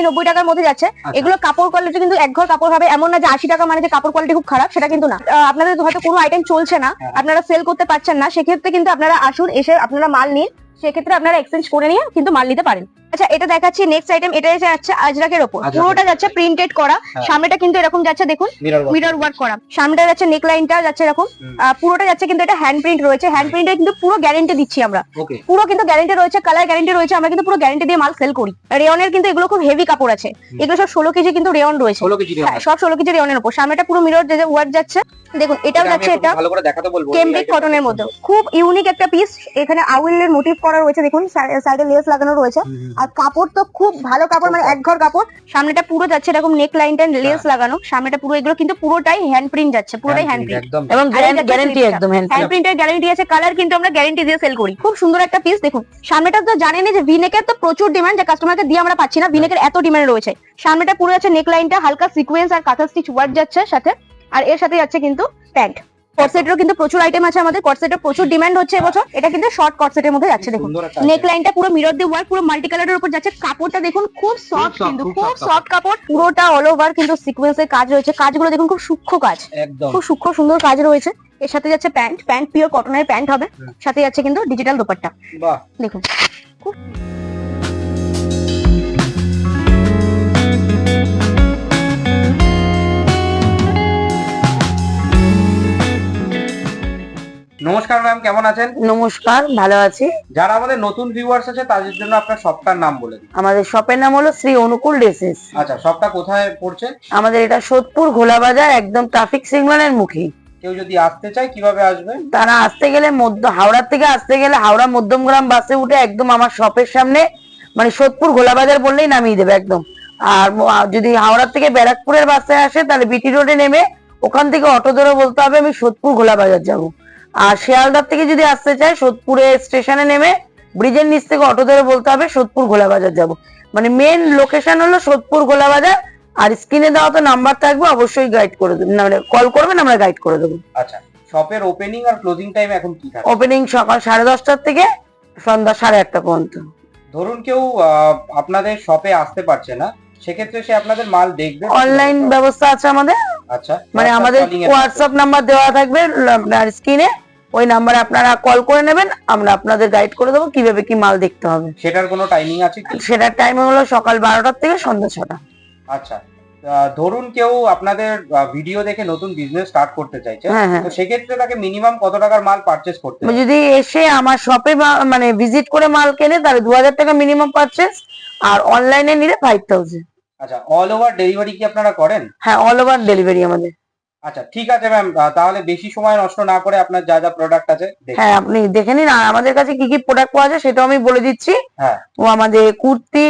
আশি নব্বই টাকার মধ্যে যাচ্ছে। আচ্ছা। এগুলো কাপড় কোয়ালিটি কিন্তু এক ঘর কাপড় হবে। এমন না যে আশি টাকা মানে যে কাপড় কোয়ালিটি খুব খারাপ সেটা কিন্তু না। আপনাদের হয়তো কোনো আইটেম চলছে না। হ্যাঁ। আপনারা সেল করতে পারছেন না। সেক্ষেত্রে কিন্তু আপনারা আসুন এসে আপনারা মাল নিন। সেক্ষেত্রে আপনারা এক্সচেঞ্জ করে নিয়ে কিন্তু মাল নিতে পারেন। আচ্ছা এটা দেখাচ্ছি নেক্সট আইটেম এটা এসে যাচ্ছে আজরাকের ওপর। পুরোটা যাচ্ছে প্রিন্টেড করা হ্যাঁ। সামনেটা কিন্তু এরকম যাচ্ছে দেখুন মিরর ওয়ার্ক করা। সামনেটা যাচ্ছে নেক লাইনটা যাচ্ছে এরকম। পুরোটা যাচ্ছে কিন্তু এটা হ্যান্ড প্রিন্ট রয়েছে। হ্যান্ড প্রিন্টে কিন্তু পুরো গ্যারেন্টি দিচ্ছি আমরা। পুরো কিন্তু গ্যারেন্টি রয়েছে কালার গ্যারেন্টি রয়েছে আমরা কিন্তু পুরো গ্যারেন্টি দিয়ে মাল সেল করি। রেয়নের কিন্তু এগুলো খুব হেভি কাপড় আছে। এগুলো সব ষোলো কেজি কিন্তু রেয়ন রয়েছে। হ্যাঁ সব ষোলো কেজি রেয়নের উপর সামনেটা পুরো মিরর যে ওয়ার্ক যাচ্ছে দেখুন এটাও যাচ্ছে এটা ভালো করে দেখাতে বলব। কেমব্রিক কটনের মধ্যে খুব ইউনিক একটা পিস এখানে আউলের মোটিভ করা রয়েছে দেখুন সাইডে লেস লাগানো রয়েছে। আর কাপড় তো খুব ভালো কাপড় মানে এক ঘর কাপড়। সামনেটা পুরো যাচ্ছে এরকম নেক লাইনটা লেস লাগানো। সামনেটা পুরো এগুলো কিন্তু পুরোটাই হ্যান্ড প্রিন্ট যাচ্ছে পুরোটাই হ্যান্ড প্রিন্ট এবং গ্যারান্টি একদম হ্যান্ড হ্যান্ড প্রিন্টের গ্যারান্টি আছে কালার কিন্তু আমরা গ্যারান্টি দিয়ে সেল করি। খুব সুন্দর একটা পিস দেখুন। সামনেটা তো জানেনই যে ভিনেকের তো প্রচুর ডিমান্ড যে কাস্টমারকে দিয়ে আমরা পাচ্ছি না ভিনেকের এত ডিমান্ড রয়েছে। সামনেটা পুরো যাচ্ছে নেক লাইনটা হালকা সিকোয়েন্স আর কাঁথা স্টিচ ওয়ার্ক যাচ্ছে সাথে। আর এর সাথে যাচ্ছে কিন্তু প্যান্ট কটসেটেরও কিন্তু প্রচুর আইটেম আছে আমাদের। কটসেটের প্রচুর ডিমান্ড হচ্ছে এবছর। এটা কিন্তু শর্ট কটসেটের মধ্যে যাচ্ছে দেখুন। নেক লাইনটা পুরো মিরর দিয়ে ওয়ার্ক পুরো মাল্টি কালারের উপর যাচ্ছে। কাপড়টা দেখুন খুব সফট কিন্তু খুব খুব সফট কাপড়। পুরোটা অল ওভার কিন্তু সিকোয়েন্সের কাজ রয়েছে। কাজগুলো দেখুন খুব সূক্ষ্ম কাজ। একদম। খুব সূক্ষ্ম সুন্দর কাজ রয়েছে। এর সাথে যাচ্ছে প্যান্ট প্যান্ট পিওর কটনের প্যান্ট হবে। সাথে যাচ্ছে কিন্তু ডিজিটাল দোপাট্টা। বাহ। দেখুন নমস্কার ম্যাম কেমন আছেন? নমস্কার ভালো আছি। যারা আমাদের নতুন ভিউয়ার্স আছে তাদের জন্য আপনার শপটার নাম বলে দিন আমাদের শপের নাম হলো শ্রী অনুকূল ড্রেসেস আচ্ছা শপটা কোথায় পড়ছে? আমাদের এটা সোদপুর ঘোলা বাজার একদম ট্রাফিক সিগন্যালের মুখে। কেউ যদি আসতে চায় কীভাবে আসবে? তারা আসতে গেলে মধ্য হাওড়ার থেকে আসতে গেলে হাওড়া মধ্যমগ্রাম বাসে উঠে একদম আমার শপের সামনে মানে সোদপুর ঘোলা বাজার বললেই নামিয়ে দেবে একদম। আর যদি হাওড়া থেকে ব্যারাকপুরের বাসে আসে তাহলে বিটি রোডে নেমে ওখান থেকে অটো ধরে বলতে হবে আমি সোদপুর ঘোলা বাজার যাব। আর শিয়ালদার থেকে যদি আসতে চায় সোদপুরে স্টেশনে নেমে ব্রিজের নিচ থেকে অটো ধরে বলতে হবে সোদপুর ঘোলা বাজার যাব। মানে মেন লোকেশন হলো সোদপুর ঘোলা বাজার আর স্ক্রিনে দেওয়া তো নাম্বার থাকবে অবশ্যই গাইড করে দেবেন মানে কল করবেন আমরা গাইড করে দেবো। আচ্ছা শপের ওপেনিং আর ক্লোজিং টাইম এখন কি থাকে? ওপেনিং সকাল সাড়ে দশটার থেকে সন্ধ্যা সাড়ে আটটা পর্যন্ত। ধরুন কেউ আপনাদের শপে আসতে পারছে না সেক্ষেত্রে সে আপনাদের মাল দেখবে। অনলাইন ব্যবস্থা আছে আমাদের। আচ্ছা মানে আমাদের হোয়াটসঅ্যাপ নাম্বার দেওয়া থাকবে আপনার স্ক্রিনে ওই নাম্বারে আপনারা কল করে নেবেন আমরা আপনাদের গাইড করে দেবো কীভাবে কি মাল দেখতে হবে। সেটার কোনো টাইমিং আছে কি? সেটার টাইম হলো সকাল বারোটার থেকে সন্ধ্যা ছটা। আচ্ছা ধরুন কেউ আপনাদের ভিডিও দেখে নতুন বিজনেস স্টার্ট করতে চাইছে হ্যাঁ হ্যাঁ। তো সেক্ষেত্রে তাকে মিনিমাম কত টাকার মাল পারচেস করতে হবে? যদি এসে আমার শপে মানে ভিজিট করে মাল কেনে তাহলে দু হাজার টাকা মিনিমাম পারচেস আর অনলাইনে নিলে ফাইভ থাউজেন্ড আচ্ছা অল ওভার ডেলিভারি কি আপনারা করেন? হ্যাঁ অল ওভার ডেলিভারি আমাদের। আচ্ছা ঠিক আছে ম্যাম তাহলে বেশি সময় নষ্ট না করে আপনার যা যা প্রোডাক্ট আছে দেখুন। হ্যাঁ আপনি দেখে নিন আর আমাদের কাছে কি কি প্রোডাক্ট পাওয়া যায় সেটাও আমি বলে দিচ্ছি। হ্যাঁ। ও আমাদের kurti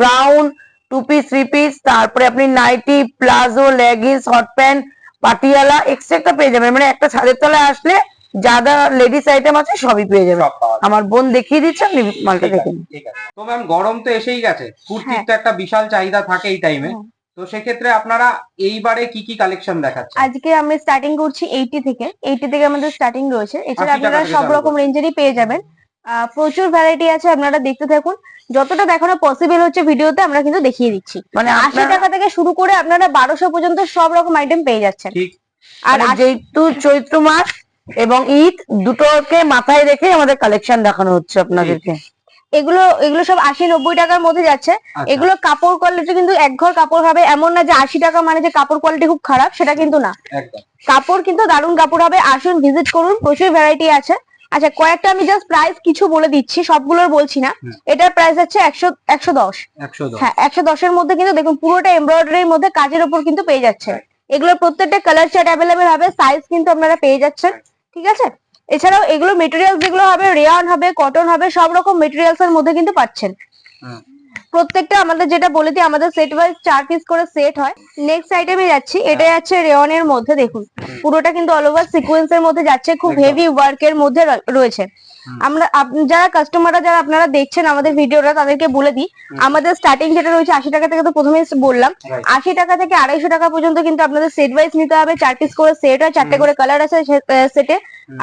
ground two piece three piece তারপরে আপনি nighty palazzo leggings hot pant Patiala extra পেয়ে যাবেন। মানে একটা ছাদের তলায় আসলে যা যা লেডিস আইটেম আছে সবই পেয়ে যায়। আমার বোন দেখিয়ে দিচ্ছে আপনি মালটা দেখে তো ম্যাম গরম তো এসেই গেছে। কুর্তির হ্যাঁ। তো একটা বিশাল চাহিদা থাকে এই টাইমে হ্যাঁ। তো সেক্ষেত্রে আপনারা এইবারে কি কি কালেকশন দেখাচ্ছেন? আজকে আমি স্টার্টিং করছি এইটি থেকে। এইটি থেকে আমাদের স্টার্টিং রয়েছে। এছাড়া আপনারা সব রকম রেঞ্জেরই পেয়ে যাবেন। প্রচুর ভ্যারাইটি আছে আপনারা দেখতে থাকুন। যতটা দেখানো পসিবল হচ্ছে ভিডিওতে আমরা কিন্তু দেখিয়ে দিচ্ছি। মানে আশি টাকা থেকে শুরু করে আপনারা বারোশো পর্যন্ত সব রকম আইটেম পেয়ে যাচ্ছেন। আর যেহেতু চৈত্র মাস এবং ঈদ দুটোকে মাথায় রেখে আমাদের কালেকশন দেখানো হচ্ছে আপনাদেরকে। এগুলো এগুলো সব আশি নব্বই টাকার মধ্যে যাচ্ছে। আচ্ছা, এগুলো কাপড় কোয়ালিটি কিন্তু এক ঘর কাপড় হবে এমন না যে আশি টাকা মানে যে কাপড় কোয়ালিটি খুব খারাপ সেটা কিন্তু না। কাপড় কিন্তু দারুণ কাপড় হবে আসুন ভিজিট করুন প্রচুর ভ্যারাইটি আছে। আচ্ছা কয়েকটা আমি জাস্ট প্রাইস কিছু বলে দিচ্ছি সবগুলোর বলছি না। এটার প্রাইস হচ্ছে একশো একশো দশ। হ্যাঁ একশো দশের মধ্যে কিন্তু দেখুন পুরোটা এমব্রয়ডারির মধ্যে কাজের উপর কিন্তু পেয়ে যাচ্ছে। এগুলোর প্রত্যেকটা কালার চার্ট অ্যাভেলেবেল হবে সাইজ কিন্তু আপনারা পেয়ে যাচ্ছেন। ঠিক আছে? এছাড়াও এগুলো মেটেরিয়ালস যেগুলো হবে রেয়ন হবে কটন হবে সব রকম মেটেরিয়ালস এর মধ্যে কিন্তু পাচ্ছেন। প্রত্যেকটা আমাদের যেটা বলে দিই আমাদের সেট ওয়াইজ চার পিস করে সেট হয়। নেক্সট আইটেমে যাচ্ছি এটা যাচ্ছে রেয়নের মধ্যে দেখুন। পুরোটা কিন্তু অল ওভার সিকোয়েন্স এর মধ্যে যাচ্ছে খুব। হেভি ওয়ার্ক এর মধ্যে রয়েছে। আমরা যারা কাস্টমাররা যারা আপনারা দেখছেন আমাদের ভিডিওটা তাদেরকে বলে দিই আমাদের স্টার্টিং যেটা রয়েছে আশি টাকা থেকে তো প্রথমেই বললাম. আশি টাকা থেকে আড়াইশো টাকা পর্যন্ত কিন্তু আপনাদের সেট ওয়াইজ নিতে হবে চার পিস করে সেট হয় চারটে করে কালার আছে সেটে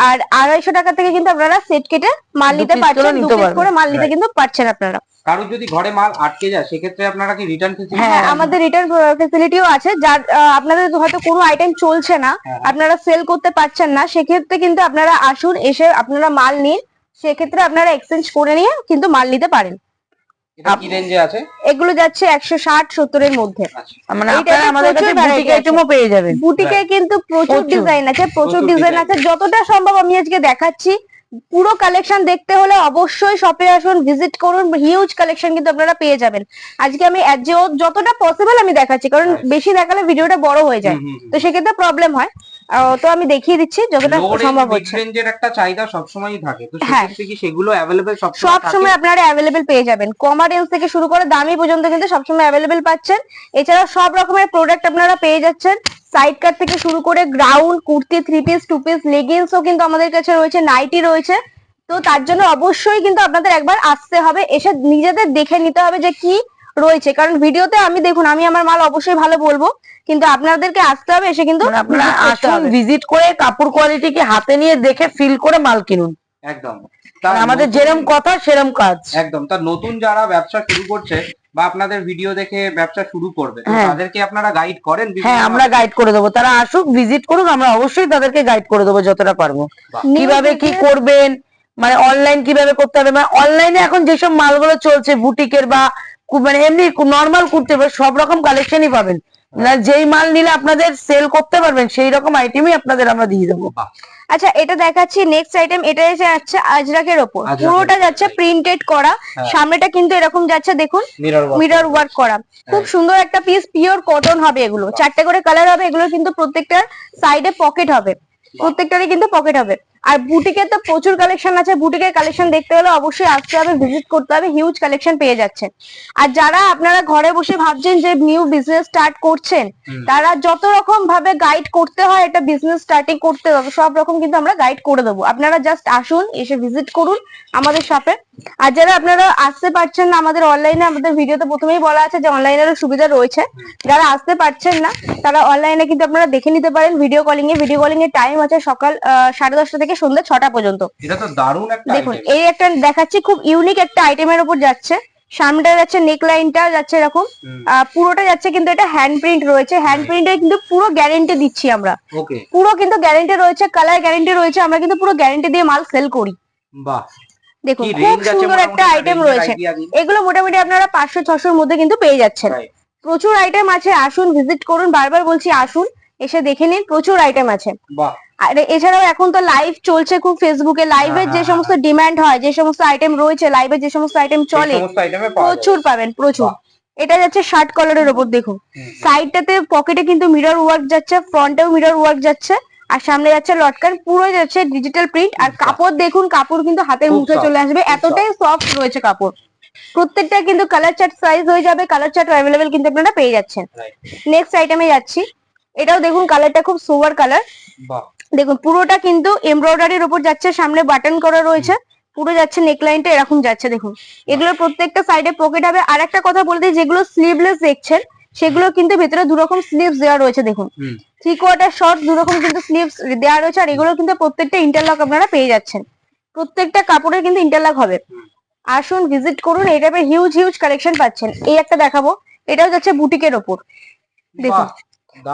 আর আড়াইশো টাকা থেকে কিন্তু আপনারা সেট কেটে মাল নিতে পারছেন দু পিস করে মাল নিতে কিন্তু পারছেন আপনারা। কারোর যদি ঘরে মাল আটকে যায় সেক্ষেত্রে আপনারা কি রিটার্ন ফেসিলিটি হ্যাঁ আমাদের রিটার্ন ফেসিলিটিও আছে যার আপনাদের হয়তো কোনো আইটেম চলছে না হ্যাঁ। আপনারা সেল করতে পারছেন না সেক্ষেত্রে কিন্তু আপনারা আসুন এসে আপনারা মাল নিন সেক্ষেত্রে আপনারা এক্সচেঞ্জ করে নিয়ে কিন্তু মাল নিতে পারেন। এটা কি রেঞ্জে আছে? এগুলো যাচ্ছে একশো ষাট সত্তরের মধ্যে। আচ্ছা। মানে আপনারা এর আমাদের কাছে প্রচুর variety বুটিক পেয়ে যাবেন। বুটিকে কিন্তু প্রচুর। ডিজাইন আছে প্রচুর ডিজাইন আছে। যতটা সম্ভব আমি আজকে দেখাচ্ছি। পুরো কালেকশন দেখতে হলে অবশ্যই শপে আসুন ভিজিট করুন। হিউজ কালেকশন কিন্তু আপনারা পেয়ে যাবেন। আজকে আমি যতটা পসিবল আমি দেখাচ্ছি কারণ বেশি দেখালে ভিডিওটা বড় হয়ে যায়। তো সেক্ষেত্রে প্রবলেম হয়। তো আমি দেখিয়ে দিচ্ছি যতটা সম্ভব হচ্ছে। এর একটা চাহিদা সবসময়ই থাকে। তো হ্যাঁ। সেক্ষেত্রে কি সেগুলো অ্যাভেলেবেল সব সব সময় আপনারা অ্যাভেলেবেল পেয়ে যাবেন। কমা রেঞ্জ থেকে শুরু করে দামি পর্যন্ত কিন্তু সবসময় অ্যাভেলেবেল পাচ্ছেন। এছাড়া সব রকমের প্রোডাক্ট আপনারা পেয়ে যাচ্ছেন। সাইড কাট থেকে শুরু করে ground kurti three piece two piece লেগিংসও কিন্তু আমাদের কাছে রয়েছে নাইটি রয়েছে। তো তার জন্য অবশ্যই কিন্তু আপনাদের একবার আসতে হবে এসে নিজেদের দেখে নিতে হবে যে কি রয়েছে। কারণ ভিডিওতে আমি দেখুন আমি আমার মাল অবশ্যই ভালো বলব। কিন্তু আপনাদেরকে আসতে হবে এসে কিন্তু মানে আপনারা আসুন ভিজিট করে কাপড় কোয়ালিটি কোয়ালিটিকে হাতে নিয়ে দেখে ফিল করে মাল কিনুন। একদম। আমাদের যেরম কথা সেরম কাজ। একদম তার নতুন যারা ব্যবসা শুরু করছে বা আপনাদের ভিডিও দেখে ব্যবসা শুরু করবে তো হ্যাঁ। তাদেরকে আপনারা গাইড করেন হ্যাঁ আমরা গাইড করে দেবো। তারা আসুক ভিজিট করুক আমরা অবশ্যই তাদেরকে গাইড করে দেবো যতটা পারব। কীভাবে কি করবেন মানে অনলাইন কীভাবে করতে হবে মানে অনলাইনে এখন যেসব মালগুলো চলছে বুটিকের বা মানে এমনি নর্মাল কুর্তি বা সব রকম কালেকশনই পাবেন। না যেই মাল নিলে আপনাদের সেল করতে পারবেন সেই রকম আইটেমই আপনাদের আমরা দিয়ে দেবো। আচ্ছা এটা দেখাচ্ছি নেক্সট আইটেম এটা এসে যাচ্ছে আজরাকের ওপর। পুরোটা যাচ্ছে right. প্রিন্টেড করা। হ্যাঁ। সামনেটা কিন্তু এরকম যাচ্ছে দেখুন mirror work মিরর ওয়ার্ক করা। খুব সুন্দর একটা পিস পিওর কটন হবে এগুলো। চারটে করে কালার হবে এগুলো কিন্তু প্রত্যেকটার সাইডে পকেট হবে। প্রত্যেকটারই কিন্তু পকেট হবে। আর বুটিকের তো প্রচুর কালেকশন আছে। বুটিকের কালেকশন দেখতে হলে অবশ্যই আসতে হবে ভিজিট করতে হবে হিউজ কালেকশন পেয়ে যাচ্ছেন। আর যারা আপনারা ঘরে বসে ভাবছেন যে নিউ বিজনেস স্টার্ট করছেন তারা যত রকম ভাবে গাইড করতে হয় এটা বিজনেস স্টার্টিং করতে হবে সব রকম কিন্তু আমরা গাইড করে দেবো। আপনারা জাস্ট আসুন এসে ভিজিট করুন আমাদের শপে আর যারা আপনারা আসতে পারছেন না আমাদের অনলাইনে আমাদের ভিডিওতে প্রথমেই বলা আছে যে অনলাইনেরও সুবিধা রয়েছে। যারা আসতে পারছেন না তারা অনলাইনে কিন্তু আপনারা দেখে নিতে পারেন ভিডিও কলিং এ। ভিডিও কলিং এর টাইম আছে সকাল সাড়ে দশটা থেকে সন্ধ্যে ছটা পর্যন্ত। এটা তো দারুণ একটা দেখুন এই একটা দেখাচ্ছি খুব ইউনিক একটা আইটেমের উপর যাচ্ছে। সামনেটা যাচ্ছে নেক লাইনটা যাচ্ছে এরকম। পুরোটা যাচ্ছে কিন্তু এটা হ্যান্ড প্রিন্ট রয়েছে। হ্যান্ড প্রিন্টের কিন্তু পুরো গ্যারেন্টি দিচ্ছি আমরা। পুরো কিন্তু গ্যারেন্টি রয়েছে কালার গ্যারেন্টি রয়েছে। আমরা কিন্তু পুরো গ্যারেন্টি দিয়ে মাল সেল করি। বাহ। দেখুন খুব সুন্দর একটা আইটেম রয়েছে। এগুলো মোটামুটি আপনারা পাঁচশো ছশোর মধ্যে কিন্তু পেয়ে যাচ্ছেন। প্রচুর আইটেম আছে আসুন ভিজিট করুন। বারবার বলছি আসুন এসে দেখে নিন প্রচুর আইটেম আছে। আর এছাড়াও এখন তো লাইভ চলছে খুব ফেসবুকে লাইভের হ্যাঁ, যে হ্যাঁ, সমস্ত ডিমান্ড হয় যে সমস্ত আইটেম রয়েছে লাইভে যে সমস্ত আইটেম চলে প্রচুর পাবেন প্রচুর। এটা যাচ্ছে শার্ট কলারের ওপর দেখুন। সাইডটাতে পকেটে কিন্তু মিরর ওয়ার্ক যাচ্ছে ফ্রন্টেও মিরর ওয়ার্ক যাচ্ছে। আর সামনে যাচ্ছে লটকান পুরো যাচ্ছে ডিজিটাল প্রিন্ট আর কাপড় দেখুন কাপড় কিন্তু হাতের মুখে চলে আসবে। এতটাই সফট রয়েছে কাপড়। প্রত্যেকটা কিন্তু কালার চার্ট সাইজ হয়ে যাবে কালার চার্ট অ্যাভেলেবেল কিন্তু আপনারা পেয়ে যাচ্ছেন। নেক্সট আইটেমে যাচ্ছি। এটাও দেখুন কালারটা খুব সোভার কালার দেখুন পুরোটা কিন্তু এমব্রয়ডারির উপর যাচ্ছে সামনে বাটন করা রয়েছে। পুরো যাচ্ছে নেকলাইনটা এরকম যাচ্ছে দেখুন। এগুলোর প্রত্যেকটা সাইডে পকেট হবে। আর একটা কথা বলতে যেগুলো স্লিভলেস দেখছেন সেগুলো কিন্তু ভেতরে দু রকম স্লিভস দেওয়া রয়েছে দেখুন। থ্রি কোয়ার্টার শর্ট দু রকম কিন্তু স্লিভস দেওয়া রয়েছে আর এগুলো কিন্তু প্রত্যেকটা ইন্টারলক আপনারা পেয়ে যাচ্ছেন। প্রত্যেকটা কাপড়ের কিন্তু ইন্টারলক হবে। আসুন ভিজিট করুন এই টাইপের হিউজ হিউজ কালেকশন পাচ্ছেন। এই একটা দেখাবো এটাও যাচ্ছে বুটিকের ওপর। দেখুন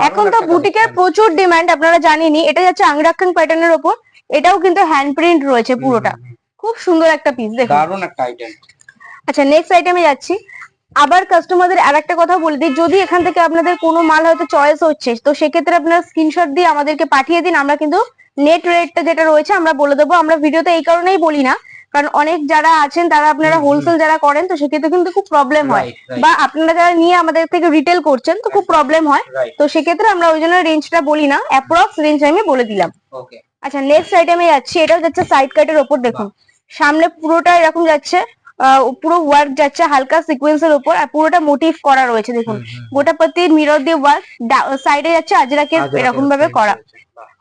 এখন তো বুটিকের প্রচুর ডিমান্ড আপনারা জানেনই এটা যাচ্ছে আংরাক্ষণ প্যাটার্নের ওপর এটাও কিন্তু হ্যান্ড প্রিন্ট রয়েছে পুরোটা। খুব সুন্দর একটা পিস দেখুন। দারুণ একটা আইটেম আচ্ছা নেক্সট আইটেমে যাচ্ছি। আবার কাস্টমারদের আর একটা কথা বলে দিই যদি এখান থেকে আপনাদের কোনো মাল হয়তো চয়েস হচ্ছে তো সেক্ষেত্রে আপনারা স্ক্রিনশট দিয়ে আমাদেরকে পাঠিয়ে দিন আমরা কিন্তু নেট রেটটা যেটা রয়েছে আমরা বলে দেবো। আমরা ভিডিওতে এই কারণেই বলি না কারণ অনেক যারা আছেন তারা আপনারা। হোলসেল যারা করেন তো সেক্ষেত্রে কিন্তু খুব প্রবলেম হয়। বা আপনারা যারা নিয়ে আমাদের থেকে রিটেল করছেন তো খুব প্রবলেম হয়। তো সেক্ষেত্রে আমরা ওই জন্য রেঞ্জটা বলি না অ্যাপ্রক্স রেঞ্জ আমি বলে দিলাম। আচ্ছা নেক্সট আইটেমে যাচ্ছি এটাও যাচ্ছে সাইড কাটের ওপর দেখুন। সামনে পুরোটা এরকম যাচ্ছে পুরো ওয়ার্ক যাচ্ছে হালকা সিকোয়েন্সের উপর আর পুরোটা মোটিভ করা রয়েছে দেখুন। গোটা প্রতি মিরর দিয়ে ওয়ার্ক সাইডে যাচ্ছে আজরাকে এরকম ভাবে করা।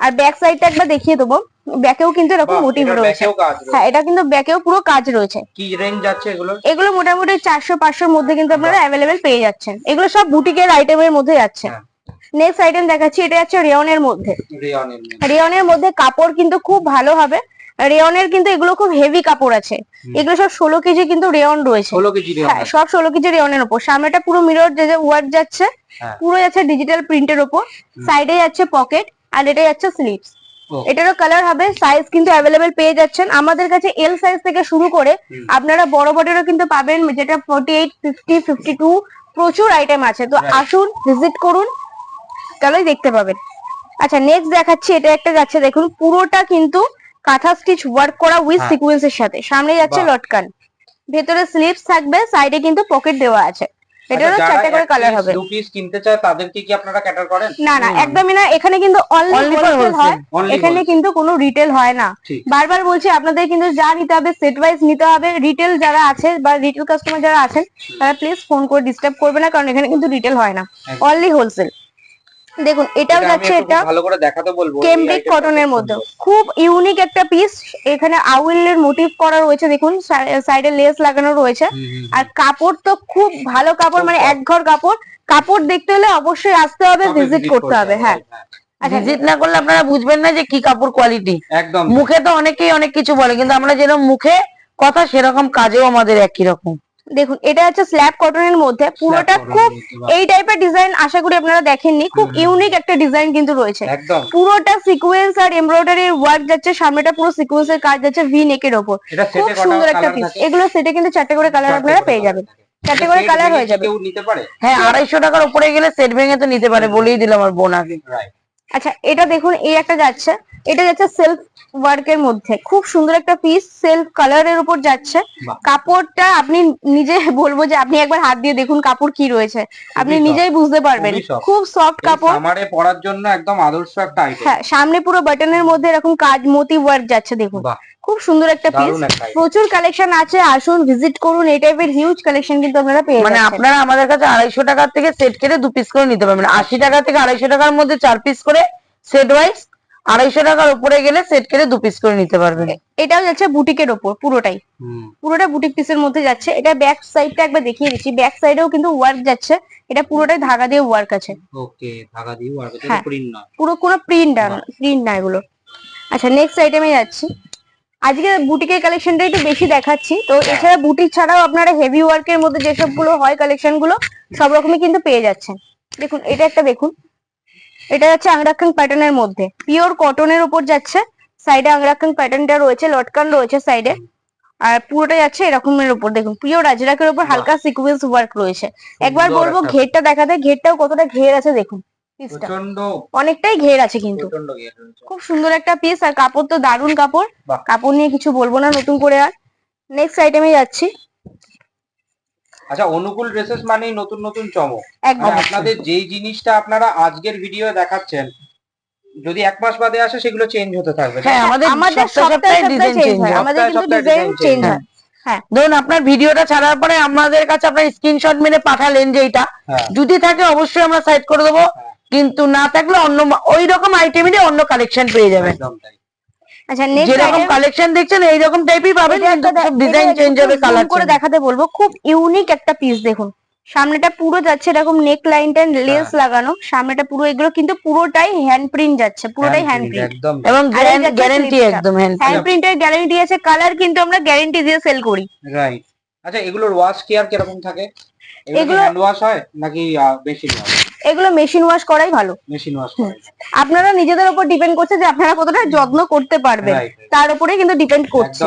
আর ব্যাক সাইডটা একবার দেখিয়ে দেবো। ব্যাকেও কিন্তু এরকম মোটিভ রয়েছে। হ্যাঁ এটা কিন্তু ব্যাকেও পুরো কাজ রয়েছে। কি রেঞ্জ যাচ্ছে এগুলো? এগুলো মোটামুটি চারশো পাঁচশোর মধ্যে কিন্তু আপনারা অ্যাভেলেবেল পেয়ে যাচ্ছেন। এগুলো সব বুটিকের আইটেমের মধ্যে যাচ্ছে। হ্যাঁ। নেক্সট আইটেম দেখাচ্ছি এটা যাচ্ছে রেয়নের মধ্যে। রেয়নের মধ্যে কাপড় কিন্তু খুব ভালো হবে। রেয়নের কিন্তু এগুলো খুব হেভি কাপড় আছে। এগুলো সব ষোলো কেজি কিন্তু রেয়ন রয়েছে। হ্যাঁ সব ষোলো কেজি রেয়নের উপর সামনেটা পুরো মিরর যে ওয়ার্ক যাচ্ছে হ্যাঁ। পুরো যাচ্ছে ডিজিটাল প্রিন্টের উপর সাইডে যাচ্ছে পকেট আর এটা যাচ্ছে স্লিভস ও। এটারও কালার হবে সাইজ কিন্তু অ্যাভেলেবেল পেয়ে যাচ্ছেন। আমাদের কাছে এল সাইজ থেকে শুরু করে আপনারা বড় বড়েরও কিন্তু পাবেন যেটা forty eight fifty fifty two প্রচুর আইটেম আছে। তো আসুন ভিজিট করুন তাহলেই দেখতে পাবেন। আচ্ছা নেক্সট দেখাচ্ছি এটা একটা যাচ্ছে দেখুন পুরোটা কিন্তু কাঁথা স্টিচ ওয়ার্ক করা উইথ সিকুয়েন্স এর সাথে। সামনে যাচ্ছে লটকান। ভেতরে স্লিপস থাকবে সাইডে কিন্তু পকেট দেওয়া আছে। এটারও আচ্ছা, চারটে করে কালার হবে। দু পিস কিনতে চায় তাদেরকে কি আপনারা ক্যাটার করেন? না না একদমই না। এখানে কিন্তু অনলি হোলসেল হয়। এখানে কিন্তু কোনো রিটেল হয় না। বারবার বলছি আপনাদের কিন্তু যা নিতে হবে সেট ওয়াইজ নিতে হবে। রিটেল যারা আছে বা রিটেল কাস্টমার যারা আছেন তারা প্লিজ ফোন করে ডিস্টার্ব করবে না কারণ এখানে কিন্তু রিটেল হয় না। অনলি হোলসেল দেখুন এটাও এটা যাচ্ছে এটা ভালো করে দেখাতে বলব কেমব্রিক কটনের মধ্যে খুব ইউনিক একটা পিস এখানে আউলের মোটিভ করা রয়েছে দেখুন সাইডে লেস লাগানো রয়েছে। আর কাপড় তো খুব ভালো কাপড় মানে এক ঘর কাপড়। কাপড় দেখতে হলে অবশ্যই আসতে হবে ভিজিট করতে হবে হ্যাঁ। আচ্ছা ভিজিট না করলে আপনারা বুঝবেন না যে কি কাপড় কোয়ালিটি একদম। মুখে তো অনেকেই অনেক কিছু বলে কিন্তু আমরা যেরকম মুখে কথা সেরকম কাজেও আমাদের একই রকম। দেখুন এটা হচ্ছে স্ল্যাব কটনের মধ্যে। পুরোটা খুব এই টাইপের ডিজাইন আশা করি আপনারা দেখেননি। খুব ইউনিক একটা ডিজাইন কিন্তু রয়েছে। পুরোটা সিকোয়েন্স আর এমব্রয়ডারি ওয়ার্ক যাচ্ছে সামনেটা পুরো সিকোয়েন্সের কাজ যাচ্ছে ভি নেকের ওপর। খুব সুন্দর একটা পিস এগুলো সেটে কিন্তু চারটে করে কালার আপনারা পেয়ে যাবেন। চারটে করে কালার হয়ে যাবে। হ্যাঁ আড়াইশো টাকার উপরে গেলে সেট ভেঙে তো নিতে পারে বলেই দিল আমার বোন আগে আচ্ছা এটা দেখুন এই একটা যাচ্ছে। এটা যাচ্ছে সেলফ ওয়ার্কের মধ্যে। খুব সুন্দর একটা পিস সেলফ কালারের উপর যাচ্ছে। কাপড়টা আপনি নিজে বলব যে আপনি একবার হাত দিয়ে দেখুন কাপড় কি রয়েছে। আপনি নিজেই বুঝতে পারবেন। খুব সফট কাপড়। সামারে পরার জন্য একদম আদর্শ একটা আইটেম হ্যাঁ সামনে পুরো বাটনের মধ্যে এরকম কাজ মতি ওয়ার্ক যাচ্ছে দেখুন। খুব সুন্দর একটা পিস। প্রচুর কালেকশন আছে। আসুন ভিজিট করুন। এই টাইপের হিউজ কালেকশন কিন্তু আপনারা পেয়ে মানে আপনারা আমাদের কাছে আড়াইশো টাকার থেকে সেট কেটে দু পিস করে নিতে পারবেন। আশি টাকা থেকে আড়াইশো টাকার মধ্যে চার পিস করে সেট ওয়াইজ আড়াইশো টাকার উপরে গেলে সেট কেটে দু পিস করে নিতে পারবেন এটাও যাচ্ছে বুটিকের ওপর পুরোটাই। পুরোটা বুটিক পিসের মধ্যে যাচ্ছে। এটা ব্যাক সাইডটা একবার দেখিয়ে দিচ্ছি। ব্যাক সাইডেও কিন্তু ওয়ার্ক যাচ্ছে। এটা পুরোটাই ধাগা দিয়ে ওয়ার্ক আছে। ওকে ধাগা দিয়ে এটা হ্যাঁ। প্রিন্ট না। পুরো কোনো প্রিন্ট না প্রিন্ট না এগুলো। আচ্ছা নেক্সট আইটেমে যাচ্ছি। আজকে বুটিকের কালেকশনটা একটু বেশি দেখাচ্ছি। তো হ্যাঁ। এছাড়া বুটিক ছাড়াও আপনারা হেভি ওয়ার্কের মধ্যে যেসবগুলো হয় কালেকশনগুলো সব রকমই কিন্তু পেয়ে যাচ্ছেন। দেখুন এটা একটা দেখুন। এটা যাচ্ছে আংরাখাং প্যাটার্নের মধ্যে। পিওর কটনের উপর যাচ্ছে সাইডে আংরাখাং প্যাটার্নটা রয়েছে লটকান রয়েছে সাইডে আর পুরোটা যাচ্ছে এরকমের উপর। দেখুন পিওর রাজরাকের উপর হালকা সিকোয়েন্স ওয়ার্ক রয়েছে। একবার বলব ঘেরটা দেখাতে ঘেরটাও কতটা ঘের আছে দেখুন পিসটা অনেকটাই ঘের আছে কিন্তু। খুব সুন্দর একটা পিস আর কাপড় তো দারুণ কাপড়। কাপড় নিয়ে কিছু বলব না নতুন করে আর। নেক্সট আইটেমে যাচ্ছি। আচ্ছা অনুকূল ড্রেসেস মানেই নতুন নতুন চমক। একদম। আপনাদের যেই জিনিসটা আপনারা আজকের ভিডিও দেখাচ্ছেন যদি এক মাস বাদে আসে সেগুলো চেঞ্জ হতে থাকবে। হ্যাঁ আমাদের আমাদের সপ্তাহে ডিজাইন চেঞ্জ হয়। হয়। আমাদের কিন্তু ডিজাইন চেঞ্জ হয়। হ্যাঁ। ধরুন আপনার ভিডিওটা ছাড়ার পরে আমাদের কাছে আপনার স্ক্রিনশট মেরে পাঠালেন যে এটা হ্যাঁ। যদি থাকে অবশ্যই আমরা সাইড করে দেবো। হ্যাঁ। কিন্তু না থাকলে অন্য ওই রকম আইটেমেরই অন্য কালেকশন পেয়ে যাবেন। আচ্ছা নেক্সট যেরকম কালেকশন দেখছেন এইরকম টাইপই পাবেন ডিজাইন চেঞ্জ হবে কালার করে দেখাতে বলব খুব ইউনিক একটা পিস দেখুন। সামনেটা পুরো যাচ্ছে এরকম নেক লাইনটা লেস হ্যাঁ। লাগানো। সামনেটা পুরো এগুলো কিন্তু পুরোটাই হ্যান্ড প্রিন্ট যাচ্ছে পুরোটাই হ্যান্ড প্রিন্ট এবং এই গ্যারান্টি একদম হ্যান্ড হ্যান্ড প্রিন্টের গ্যারান্টি আছে কালার কিন্তু আমরা গ্যারান্টি দিয়ে সেল করি। রাইট আচ্ছা এগুলোর ওয়াশ কেয়ার কীরকম থাকে? এগুলো হ্যান্ড ওয়াশ হয় নাকি মেশিন ওয়াশ এগুলো মেশিন ওয়াশ করাই ভালো। মেশিন ওয়াশ আপনারা নিজেদের উপর ডিপেন্ড করছে যে আপনারা কতটা যত্ন করতে পারবেন। তার উপরে কিন্তু ডিপেন্ড করছে।